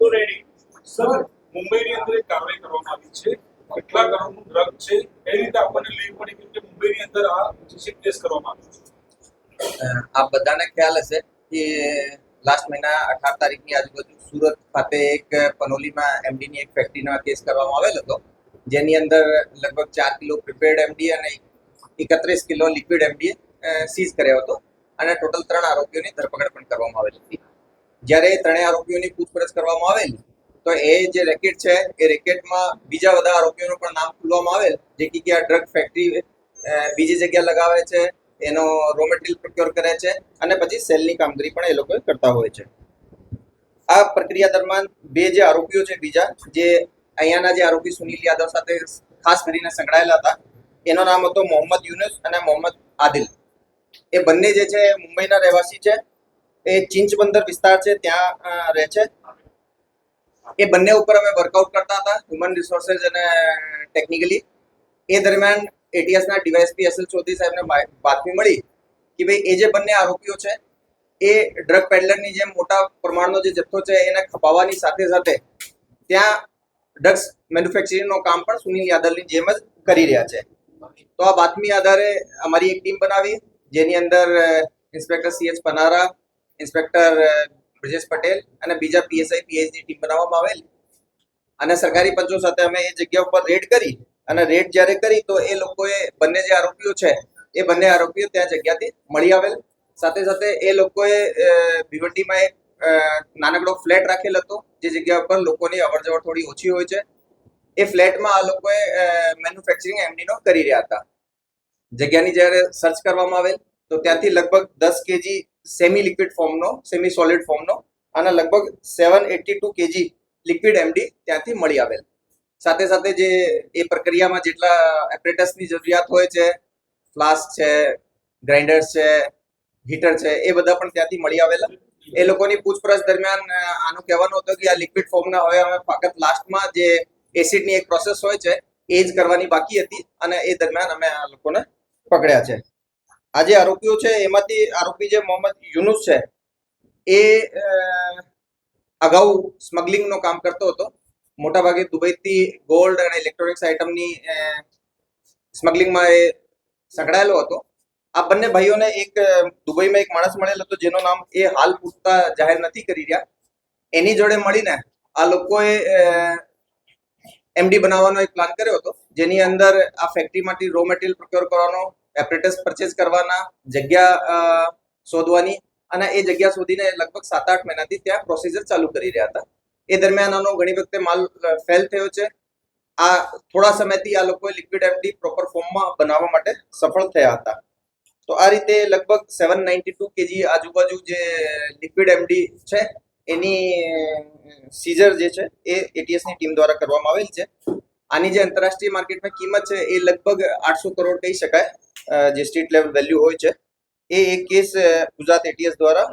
તો ready. Sir, મુંબઈની આ જીસીપ કેસ આપ બધાને ખ્યાલ હશે કે લાસ્ટ મહિના અઢાર તારીખની આજુબાજુ સુરત ખાતે એક પનોલીમાં એમડીની એક ફેક્ટરીમાં કેસ કરવામાં આવેલ હતો. જેની અંદર લગભગ ચાર કિલો પ્રિપેર્ડ એમડી અને એકત્રીસ કિલો લિક્વિડ એમડી સીઝ કર્યો હતો. અને ટોટલ ત્રણ આરોપીઓની ધરપકડ પણ કરવામાં આવેલી હતી. જ્યારે ત્રણેય આરોપીઓની પૂછપરછ કરવામાં આવેલી, તો એ જે રેકેટ છે, એ રેકેટમાં બીજા બધા આરોપીઓનું પણ નામ ખુલવામાં આવેલ, જે કે આ ડ્રગ ફેક્ટરી બીજી જગ્યા લગાવે છે, એનો રો મટીરિયલ પ્રોક્યોર કરે છે, અને પછી સેલની કામગીરી પણ એ લોકો કરતા હોય છે. આ પ્રક્રિયા દરમિયાન બે જે આરોપીઓ છે, બીજા, જે અહીંયાના જે આરોપી સુનિલ યાદવ સાથે ખાસ કરીને સંકળાયેલા હતા, એનો નામ હતો મોહમ્મદ યુનુસ અને મોહમ્મદ આદિલ. એ બંને જે છે, મુંબઈના રહેવાસી છે એ ચિંચબંદર વિસ્તાર છે, ત્યાં રહે છે. એ બંને ઉપર અમે વર્કઆઉટ કરતા હતા હ્યુમન રિસોર્સેસ અને ટેકનિકલી એ દરમિયાન એટીએસના ડીવાયએસપી એસએલ ચૌધરી સાહેબને બાતમી મળી કે ભાઈ, એ જે બંને આરોપીઓ છે, એ ડ્રગ પેડલરની જેમ મોટા પ્રમાણનો જે જથ્થો છે, એને ખપાવવાની સાથે સાથે ત્યાં ડ્રગ્સ મેન્યુફેક્ચરિંગનું કામ પણ સુનિલ યાદવની જેમ જ કરી રહ્યા છે. તો આ બાતમી આધારે અમારી એક ટીમ બનાવી, જેની અંદર inspector CH Panara inspector Brajesh Patel અને બીજા પીએસઆઈ પીએચની ટીમ બનાવવામાં આવેલ. અને સરકારી પંચો સાથે અમે એ જગ્યા ઉપર રેડ કરી અને રેડ જ્યારે કરી તો એ લોકોએ બંને જે આરોપીઓ છે, એ બંને આરોપીઓ ત્યાં જગ્યાથી મળી આવેલ. સાથે સાથે એ લોકોએ ભીવંડીમાં એક નાનકડો ફ્લેટ રાખેલ હતો, જે જગ્યા ઉપર લોકોની અવરજવર થોડી ઓછી હોય છે. એ ફ્લેટમાં આ લોકોએ મેન્યુફેક્ચરિંગ એમડીનો કરી રહ્યા હતા. જગ્યાની જ્યારે સર્ચ કરવામાં આવેલ, તો ત્યાંથી લગભગ દસ કેજી સેમી લિક્વિડ ફોર્મનો સેમી સોલિડ ફોર્મનો અને લગભગ seven eighty two kg liquid MD ત્યાંથી મળી આવેલ. સાથે સાથે જે એ પ્રક્રિયામાં જેટલા એપરેટસની જરૂરિયાત હોય છે ફ્લાસ્ક છે ગ્રાઇન્ડર્સ છે હીટર છે, એ બધા પણ ત્યાંથી મળી આવેલા. એ લોકોની પૂછપરછ દરમિયાન આનું કહેવાનું હતું કે આ લિક્વિડ ફોર્મના હવે અમે ફક્ત લાસ્ટમાં જે એસિડની એક પ્રોસેસ હોય છે, એ જ કરવાની બાકી હતી અને એ દરમિયાન અમે આ લોકોને પકડ્યા છે. આ જે આરોપીઓ છે, એમાંથી આરોપી જે મોહમ્મદ યુનુસ છે, એ અગાઉ સ્મગલિંગનું કામ કરતો હતો. મોટાભાગે દુબઈથી ગોલ્ડ અને ઇલેક્ટ્રોનિક્સ આઇટમની સ્મગલિંગમાં એ સંકળાયેલો હતો. આ બંને ભાઈઓને એક દુબઈમાં એક માણસ મળેલો હતો, જેનું નામ એ હાલ પૂરતા જાહેર નથી કરી રહ્યા. એની જોડે મળીને આ લોકોએ એમડી બનાવવાનો એક પ્લાન કર્યો હતો, જેની અંદર આ ફેક્ટરીમાંથી રો મટીરિયલ પ્રોક્યોર કરવાનો એપરેટસ પરચેસ કરવાના જગ્યા શોધવાની અને એ જગ્યા શોધીને લગભગ સાત આઠ મહિનાથી ત્યાં પ્રોસીજર ચાલુ કરી રહ્યા હતા. એ દરમિયાન આનો ઘણી વખતે માલ ફેલ થયો છે. આ થોડા સમયથી આ લોકોએ લિક્વિડ એમડી પ્રોપર ફોર્મમાં બનાવવા માટે સફળ થયા હતા. તો આ રીતે લગભગ સેવન નાઇન્ટી ટુ કેજી આજુબાજુ જે લિક્વિડ એમડી છે, એની સીઝર જે છે, એ એટીએસની ટીમ દ્વારા કરવામાં આવેલ છે. આની જે આંતરરાષ્ટ્રીય માર્કેટમાં કિંમત છે એ લગભગ આઠસો કરોડ કહી શકાય. જે સ્ટ્રીટ લેવલ વેલ્યુ હોય છે. એ એક કેસ ગુજરાત એટીએસ દ્વારા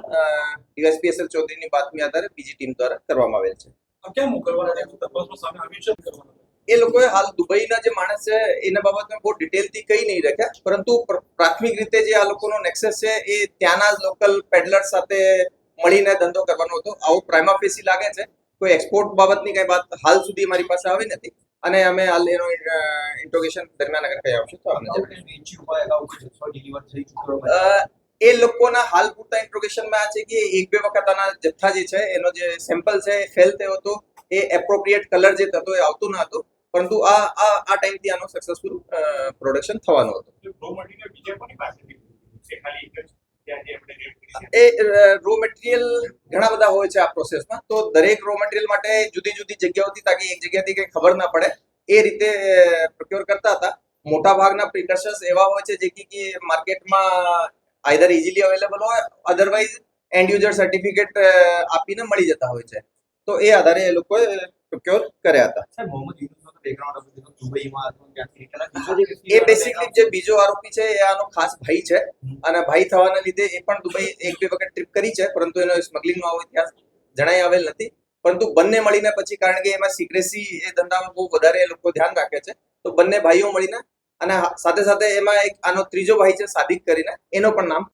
ડીએસપીએસએલ ચૌધરીની બાતમી આધારે બીજી ટીમ દ્વારા કરવામાં આવેલ છે. એ લોકોએ હાલ દુબઈના જે માણસ છે એના બાબતમાં બહુ ડિટેલથી કહી નહીં રાખ્યા. પરંતુ પ્રાથમિક રીતે જે આ લોકોનો નેક્સસ છે એ ત્યાંના લોકલ પેડલર સાથે મળીને ધંધો કરવાનો હતો. આવો પ્રાઇમા ફેસી લાગે છે. કોઈ એક્સપોર્ટ બાબતની કઈ વાત હાલ સુધી મારી પાસે આવી નથી. અને અમે હાલ એનો ઇન્ટ્રોગેશન દરમિયાન અગર કઈ આવશે તો આપણે જણાવીશું. અ, એ લોકોના હાલ પૂરતા ઇન્ટ્રોગેશનમાં આ છે કે એક બે વખત આના જથ્થા જે છે એનો જે સેમ્પલ છે એ ફેલ થયો હતો એ એપ્રોપ્રિએટ કલર જે થતો એ આવતો ન હતો. પરંતુ આ આ આ ટાઈમથી આનો સક્સેસફુલ પ્રોડક્શન થવાનું હતું. એ રો મટીરિયલ ઘણા બધા હોય છે આ પ્રોસેસમાં તો દરેક રો મટીરિયલ માટે જુદી જુદી જગ્યાઓથી તાકી એક જગ્યાથી કંઈ ખબર ના પડે. એ રીતે પ્રોક્યોર કરતા હતા. મોટા ભાગના પ્રિકર્શન્સ એવા હોય છે જે કે કે માર્કેટમાં આઈધર ઇઝીલી અવેલેબલ હોય અધરવાઇઝ એન્ડ યુઝર સર્ટિફિકેટ આપીને મળી જતા હોય છે. તો એ આધારે એ લોકોએ પ્રોક્યોર કર્યા હતા. એ બેસિકલી જે બીજો આરોપી છે એ આનો ખાસ ભાઈ છે. અને ભાઈ થવાના લીધે એ પણ દુબઈ એક બે વખત ટ્રીપ કરી છે પરંતુ એનો સ્મગલિંગનો આવો ઇતિહાસ જણાઈ આવેલ નથી. પરંતુ બંને મળીને પછી કારણ કે એમાં સિક્રેસી એ ધંધામાં બહુ વધારે એ લોકો ધ્યાન રાખે છે તો બંને ભાઈઓ મળીને અને સાથે સાથે એમાં એક આનો ત્રીજો ભાઈ છે સાદિક કરીને એનો પણ નામ